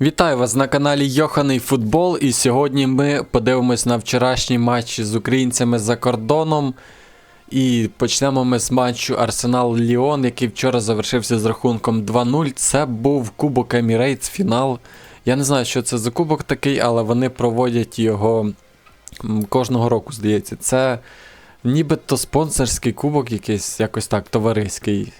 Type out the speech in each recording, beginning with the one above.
Вітаю вас на каналі Йоханий Футбол. І сьогодні ми подивимось на вчорашній матч з українцями за кордоном. І почнемо ми з матчу Арсенал Ліон, який вчора завершився з рахунком 2-0. Це був Кубок Емірейтс фінал. Я не знаю, що це за кубок такий, але вони проводять його кожного року, здається. Це нібито спонсорський кубок, якийсь якось так, товариський.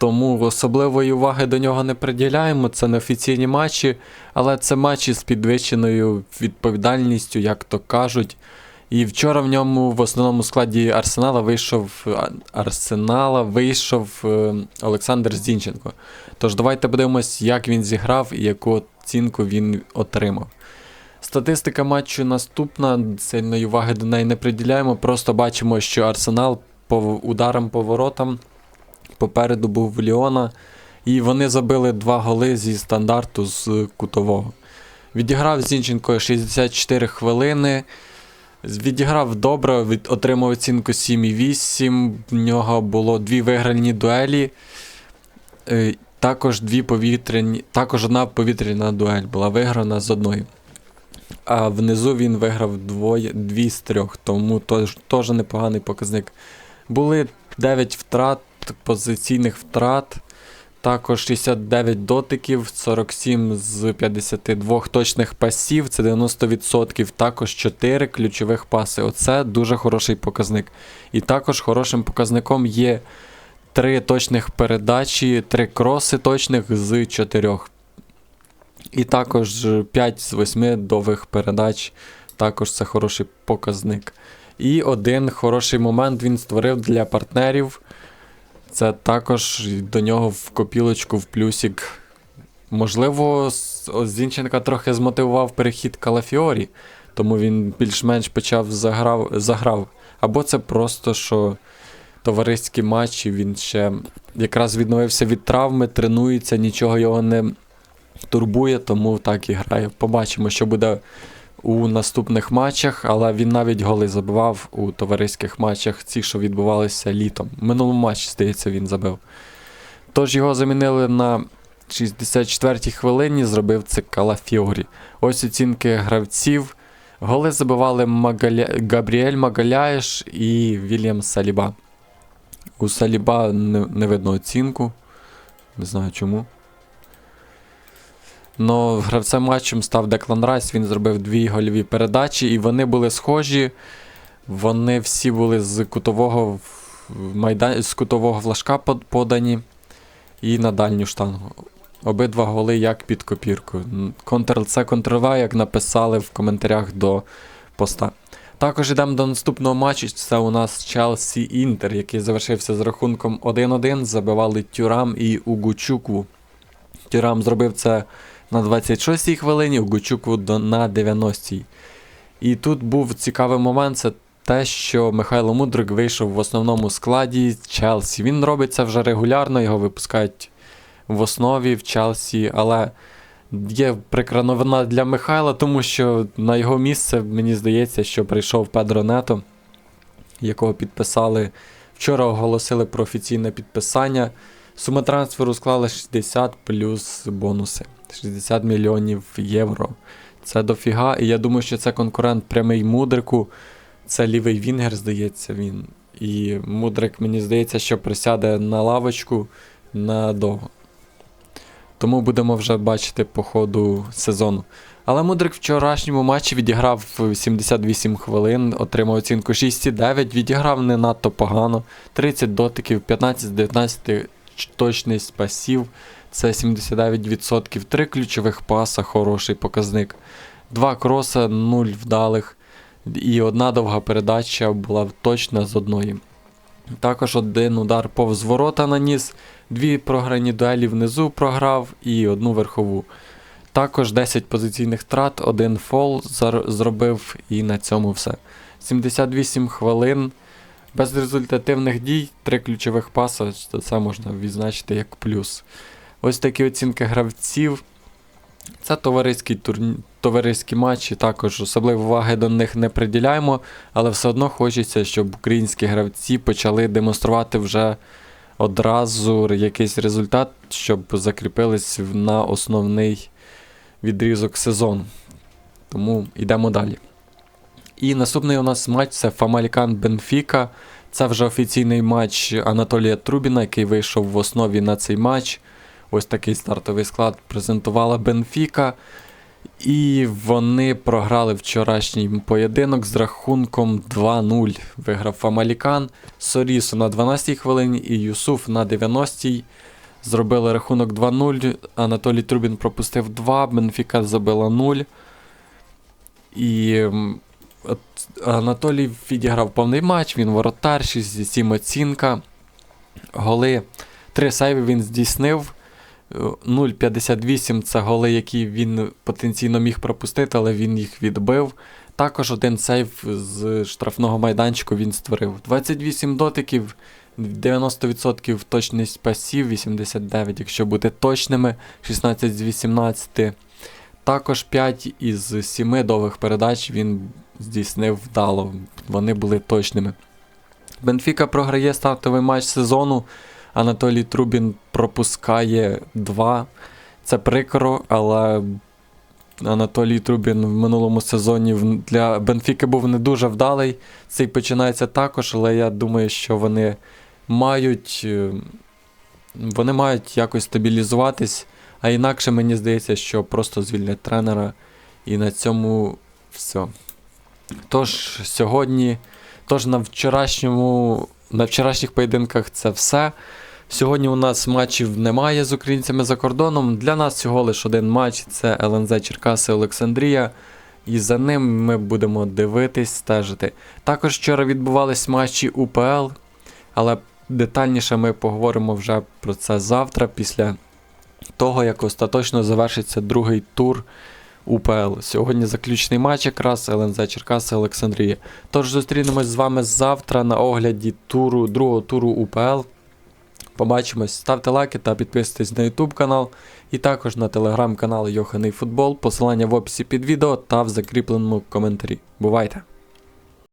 Тому особливої уваги до нього не приділяємо. Це не офіційні матчі, але це матчі з підвищеною відповідальністю, як то кажуть. І вчора в ньому в основному складі Арсенала вийшов Арсенала вийшов е, Олександр Зінченко. Тож давайте подивимось, як він зіграв і яку оцінку він отримав. Статистика матчу наступна, сильної уваги до неї не приділяємо. Просто бачимо, що Арсенал по ударам по воротам попереду був Ліона, і вони забили два голи зі стандарту з кутового. Відіграв Зінченко 64 хвилини. Відіграв добре, від, отримав оцінку 7,8. В нього було дві виграні дуелі. Е, також дві повітряні, також одна повітряна дуель була виграна з одної. А внизу він виграв двоє, дві з трьох, тому теж непоганий показник. Були 9 втрат, позиційних втрат. Також 69 дотиків, 47 з 52 точних пасів, це 90%. Також 4 ключових паси. Оце дуже хороший показник. І також хорошим показником є 3 точних передачі, 3 кроси точних з 4. І також 5 з 8 довгих передач. Також це хороший показник. І один хороший момент він створив для партнерів. Це також до нього в копілочку в плюсик. Можливо, Зінченка трохи змотивував перехід Калафіорі, тому він більш-менш почав заграв, заграв. Або це просто що товариські матчі, він ще якраз відновився від травми, тренується, нічого його не турбує, тому так і грає. Побачимо, що буде у наступних матчах, але він навіть голи забивав у товариських матчах, ці, що відбувалися літом. Минулому матчі, здається, він забив. Тож його замінили на 64-й хвилині, зробив це Калафіорі. Ось оцінки гравців. Голи забивали Магаля... Габріель Магаляєш і Вільям Саліба. У Саліба не, видно оцінку. Не знаю чому. Но гравцем матчем став Деклан Райс, він зробив дві гольові передачі, і вони були схожі. Вони всі були з кутового майдан... з кутового флажка подані і на дальню штангу. Обидва голи як під копірку. Контр... Це контрва, як написали в коментарях до поста. Також йдемо до наступного матчу. Це у нас Челсі Інтер, який завершився з рахунком 1-1. Забивали Тюрам і Угучукву. Тюрам зробив це на 26-й хвилині, Угучукву до- на 90-й. І тут був цікавий момент. Це те, що Михайло Мудрик вийшов в основному складі Челсі. Він робить це вже регулярно, його випускають в основі в Челсі, але є прикра новина для Михайла, тому що на його місце, мені здається, що прийшов Педро Нето, якого підписали. Вчора оголосили про офіційне підписання. Сума трансферу склала 60 плюс бонуси. 60 мільйонів євро. Це дофіга, і я думаю, що це конкурент прямий Мудрику. Це лівий Вінгер, здається, він. І Мудрик, мені здається, що присяде на лавочку надовго. Тому будемо вже бачити по ходу сезону. Але Мудрик в вчорашньому матчі відіграв 78 хвилин, отримав оцінку 6,9, відіграв не надто погано. 30 дотиків, 15 з 19 точність пасів. Це 79%. Три ключових паса, хороший показник. Два кроса, 0 вдалих. І одна довга передача була точна з одної. Також один удар повз ворота наніс, дві програні дуелі внизу програв і одну верхову. Також 10 позиційних втрат, один фол зробив і на цьому все. 78 хвилин. Без результативних дій, три ключових паса, це можна відзначити як плюс. Ось такі оцінки гравців. Це товариський турні... товариські матчі, також особливо уваги до них не приділяємо, але все одно хочеться, щоб українські гравці почали демонструвати вже одразу якийсь результат, щоб закріпились на основний відрізок сезону. Тому йдемо далі. І наступний у нас матч це Фамалікан Бенфіка. Це вже офіційний матч Анатолія Трубіна, який вийшов в основі на цей матч. Ось такий стартовий склад презентувала Бенфіка. І вони програли вчорашній поєдинок з рахунком 2-0. Виграв Фамалікан, Сорісо на 12-й хвилині і Юсуф на 90-й. Зробили рахунок 2-0. Анатолій Трубін пропустив 2, Бенфіка забила 0. І от Анатолій відіграв повний матч, він воротар, 6-7 оцінка. Голи. Три сейви він здійснив. Е, 0,58 це голи, які він потенційно міг пропустити, але він їх відбив. Також один сейв з штрафного майданчику він створив. 28 дотиків, 90% точність пасів, 89, якщо бути точними, 16 з 18. Також 5 із 7 довгих передач він здійснив вдало. Вони були точними. Бенфіка програє стартовий матч сезону. Анатолій Трубін пропускає 2. Це прикро, але Анатолій Трубін в минулому сезоні для Бенфіки був не дуже вдалий. Цей починається також, але я думаю, що вони мають. е, Вони мають якось стабілізуватись, а інакше мені здається, що просто звільнять тренера. І на цьому все. Тож сьогодні, тож на вчорашньому, на вчорашніх поєдинках це все. Сьогодні у нас матчів немає з українцями за кордоном. Для нас всього лише один матч це ЛНЗ Черкаси Олександрія. І за ним ми будемо дивитись, стежити. Також вчора відбувались матчі УПЛ, але детальніше ми поговоримо вже про це завтра, після того, як остаточно завершиться другий тур УПЛ. Сьогодні заключний матч якраз ЛНЗ Черкаси Олександрія. Тож зустрінемось з вами завтра на огляді туру, другого туру УПЛ. Побачимось, ставте лайки та підписуйтесь на YouTube канал і також на телеграм-канал Йоханий Футбол. Посилання в описі під відео та в закріпленому коментарі. Бувайте!